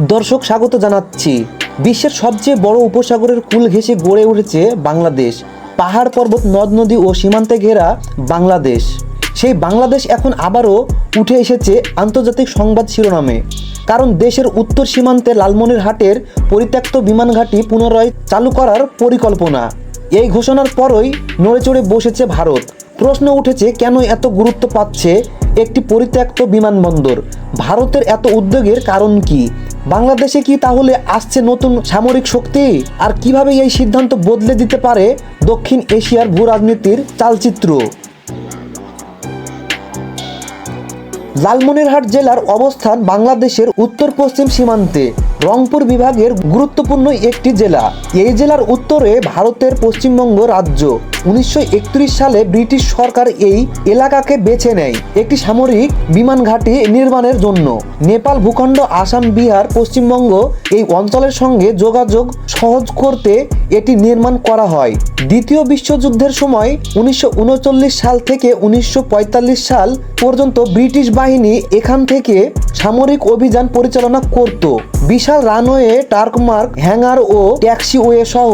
দর্শক, স্বাগত জানাচ্ছি। বিশ্বের সবচেয়ে বড় উপসাগরের কুল ঘেঁষে গড়ে উঠেছে বাংলাদেশ। পাহাড় পর্বত, নদ, নদী ও সীমান্তে ঘেরা বাংলাদেশ। সেই বাংলাদেশ এখন আবারও উঠে এসেছে আন্তর্জাতিক সংবাদ শিরোনামে। কারণ দেশের উত্তর সীমান্তে লালমনিরহাটের পরিত্যক্ত বিমান ঘাঁটি পুনরায় চালু করার পরিকল্পনা। এই ঘোষণার পরই নড়েচড়ে বসেছে ভারত। প্রশ্ন উঠেছে, কেন এত গুরুত্ব পাচ্ছে একটি পরিত্যক্ত বিমানবন্দর? ভারতের এত উদ্যোগের কারণ কি? বাংলাদেশে কি তাহলে আসছে নতুন সামরিক শক্তি? আর কীভাবে এই সিদ্ধান্ত বদলে দিতে পারে দক্ষিণ এশিয়ার ভূ রাজনীতির চালচিত্র? লালমনিরহাট জেলার অবস্থান বাংলাদেশের উত্তর পশ্চিম সীমান্তে। রংপুর বিভাগের গুরুত্বপূর্ণ একটি জেলা। এই জেলার উত্তরে ভারতের পশ্চিমবঙ্গ রাজ্য। উনিশশো একত্রিশ সালে ব্রিটিশ সরকার এই এলাকাকে বেছে নেয়। একটি সামরিক বিমান ঘাঁটি নির্মাণের জন্য। নেপাল ভূখণ্ড, আসাম, বিহার, পশ্চিমবঙ্গ এই অঞ্চলের সঙ্গে যোগাযোগ সহজ করতে এটি নির্মাণ করা হয়। দ্বিতীয় বিশ্বযুদ্ধের সময় উনিশশো উনচল্লিশ সাল থেকে উনিশশো পঁয়তাল্লিশ সাল পর্যন্ত ব্রিটিশ বাহিনী এখান থেকে সামরিক অভিযান পরিচালনা করত। বিশাল রানওয়ে, টার্কমার্ক, হ্যাঙ্গার ও ট্যাক্সিওয়ে সহ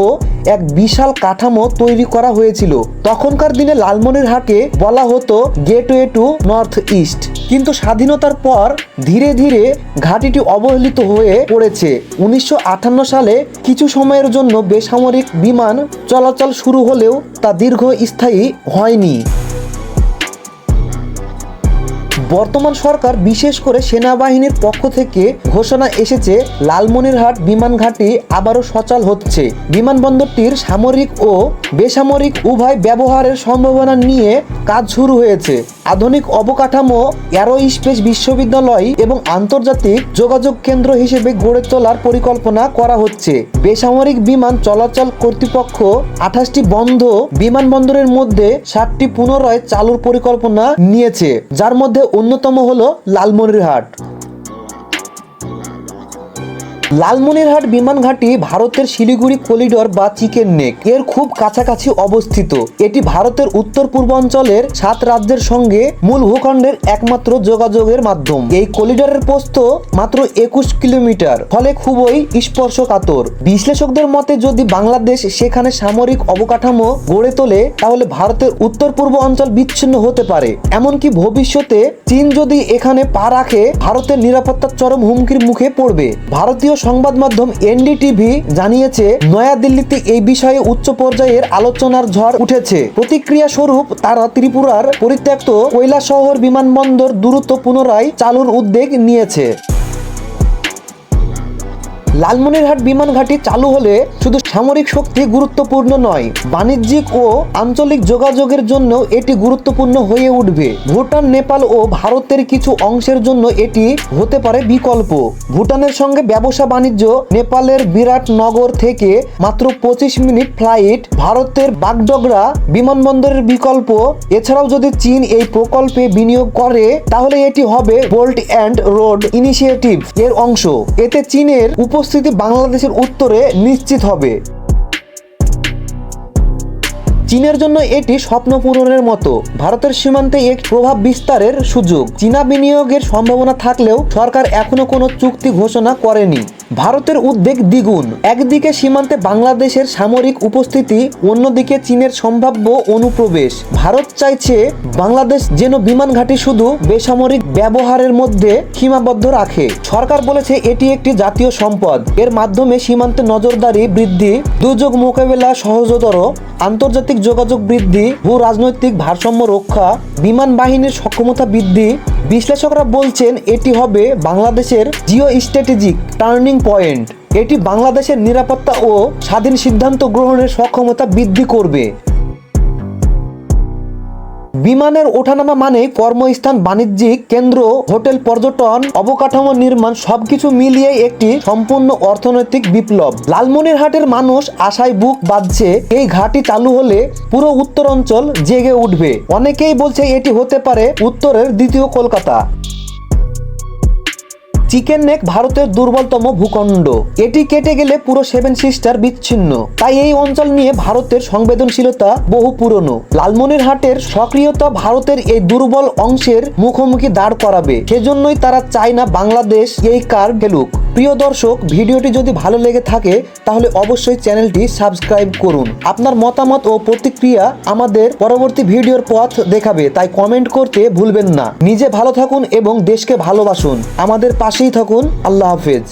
এক বিশাল কাঠামো তৈরি করা হয়েছিল। তখনকার দিনে লালমনিরহাটে বলা হতো গেটওয়ে টু নর্থ ইস্ট। কিন্তু স্বাধীনতার পর ধীরে ধীরে ঘাটিটি অবহেলিত হয়ে পড়েছে। উনিশশো আটান্ন সালে কিছু সময়ের জন্য বেসামরিক বিমান চলাচল শুরু হলেও তা দীর্ঘস্থায়ী হয়নি। বর্তমান সরকার বিশেষ করে সেনাবাহিনীর পক্ষ থেকে ঘোষণা এসেছে, লালমনিরহাট বিমান ঘাঁটি আবারও সচল হচ্ছে। বিমানবন্দরটির সামরিক ও বেসামরিক উভয় ব্যবহারের সম্ভাবনা নিয়ে কাজ শুরু হয়েছে। আধুনিক অবকাঠামো অ্যারো স্পেস বিশ্ববিদ্যালয় এবং আন্তর্জাতিক যোগাযোগ কেন্দ্র হিসেবে গড়ে তোলার পরিকল্পনা করা হচ্ছে। বেসামরিক বিমান চলাচল কর্তৃপক্ষ আঠাশটি বন্ধ বিমানবন্দরের মধ্যে সাতটি পুনরায় চালুর পরিকল্পনা নিয়েছে, যার মধ্যে অন্যতম হলো লালমনিরহাট। লালমনিরহাট বিমান ঘাঁটি ভারতের শিলিগুড়ি করিডোর বা চিকেন নেক। এর খুব কাছাকাছি অবস্থিত। এটি ভারতের উত্তর পূর্বাঞ্চলের সাত রাজ্যের সঙ্গে মূল ভূখণ্ডের একমাত্র যোগাযোগের মাধ্যম। এই করিডোরের প্রস্থ মাত্র একুশ কিলোমিটার, ফলে খুবই স্পর্শকাতর। বিশ্লেষকদের মতে, যদি বাংলাদেশ সেখানে সামরিক অবকাঠামো গড়ে তোলে, তাহলে ভারতের উত্তর পূর্ব অঞ্চল বিচ্ছিন্ন হতে পারে। এমনকি ভবিষ্যতে চীন যদি এখানে পা রাখে, ভারতের নিরাপত্তার চরম হুমকির মুখে পড়বে। ভারতীয় সংবাদ মাধ্যম এনডিটিভি জানিয়েছে, নয়াদিল্লিতে এই বিষয়ে উচ্চ পর্যায়ের আলোচনার ঝড় উঠেছে। প্রতিক্রিয়া স্বরূপ তারা ত্রিপুরার পরিত্যক্ত কৈলাসহর বিমানবন্দর দ্রুত পুনরায় চালুর উদ্যোগ নিয়েছে। লালমনিরহাট বিমান ঘাঁটি চালু হলে শুধু সামরিক শক্তি গুরুত্বপূর্ণ নয়, বাণিজ্যিক ও আঞ্চলিক যোগাযোগের জন্য এটি গুরুত্বপূর্ণ হয়ে উঠবে। ভুটান, নেপাল ও ভারতের কিছু অংশের জন্য এটি হতে পারে বিকল্প। ভুটানের সঙ্গে ব্যবসা বাণিজ্য নেপালের বিরাট নগর থেকে মাত্র পঁচিশ মিনিট ফ্লাইট, ভারতের বাগডোগরা বিমানবন্দরের বিকল্প। এছাড়াও যদি চীন এই প্রকল্পে বিনিয়োগ করে, তাহলে এটি হবে বোল্ট অ্যান্ড রোড ইনিশিয়েটিভ এর অংশ। এতে চীনের উপস্থিতি বাংলাদেশের উত্তরে নিশ্চিত হবে। চীনের জন্য এটি স্বপ্ন পূরণের মতো। ভারতের সীমান্তে এক প্রভাব বিস্তারের সুযোগ। চীনা বিনিয়োগের সম্ভাবনা থাকলেও সরকার এখনও কোনো চুক্তি ঘোষণা করেনি। ভারতের উদ্বেগ দ্বিগুণ। একদিকে সীমান্তে বাংলাদেশের সামরিক উপস্থিতি, অন্যদিকে চীনের সম্ভাব্য অনুপ্রবেশ। ভারত চাইছে বাংলাদেশ যেন বিমান ঘাঁটি শুধু বেসামরিক ব্যবহারের মধ্যে সীমাবদ্ধ রাখে। সরকার বলেছে এটি একটি জাতীয় সম্পদ। এর মাধ্যমে সীমান্তে নজরদারি বৃদ্ধি, দুর্যোগ মোকাবেলা সহজতর আন্তর্জাতিক যোগাযোগ বৃদ্ধি ভূ রাজনৈতিক ভারসাম্য রক্ষা, বিমান বাহিনীর সক্ষমতা বৃদ্ধি, বিশ্লেষকরা বলছেন এটি হবে বাংলাদেশের জিও স্ট্র্যাটেজিক টার্নিং পয়েন্ট। এটি বাংলাদেশের নিরাপত্তা ও স্বাধীন সিদ্ধান্ত গ্রহণের সক্ষমতা বৃদ্ধি করবে। বিমানের ওঠানামা মানে কর্মস্থান, বাণিজ্যিক কেন্দ্র, হোটেল, পর্যটন, অবকাঠামো নির্মাণ, সবকিছু মিলিয়ে একটি সম্পূর্ণ অর্থনৈতিক বিপ্লব। লালমনিরহাটের মানুষ আশায় বুক বাঁধছে, এই ঘাটি চালু হলে পুরো উত্তর অঞ্চল জেগে উঠবে। অনেকেই বলছে এটি হতে পারে উত্তরের দ্বিতীয় কলকাতা। চিকেন নেক ভারতের দুর্বলতম ভূখণ্ড। এটি কেটে গেলে পুরো সেভেন সিস্টার বিচ্ছিন্ন। তাই এই অঞ্চল নিয়ে ভারতের সংবেদনশীলতা বহু পুরনো। লালমনিরহাটের সক্রিয়তা ভারতের এই দুর্বল অংশের মুখোমুখি দাঁড় করাবে। সেজন্যই তারা চায় না বাংলাদেশ এই কার গেলুক প্রিয় দর্শক, ভিডিওটি যদি ভালো লেগে থাকে, তাহলে অবশ্যই চ্যানেলটি সাবস্ক্রাইব করুন। আপনার মতামত ও প্রতিক্রিয়া আমাদের পরবর্তী ভিডিওর পথ দেখাবে, তাই কমেন্ট করতে ভুলবেন না। নিজে ভালো থাকুন এবং দেশকে ভালোবাসুন। আমাদের পাশেই থাকুন। আল্লাহ হাফেজ।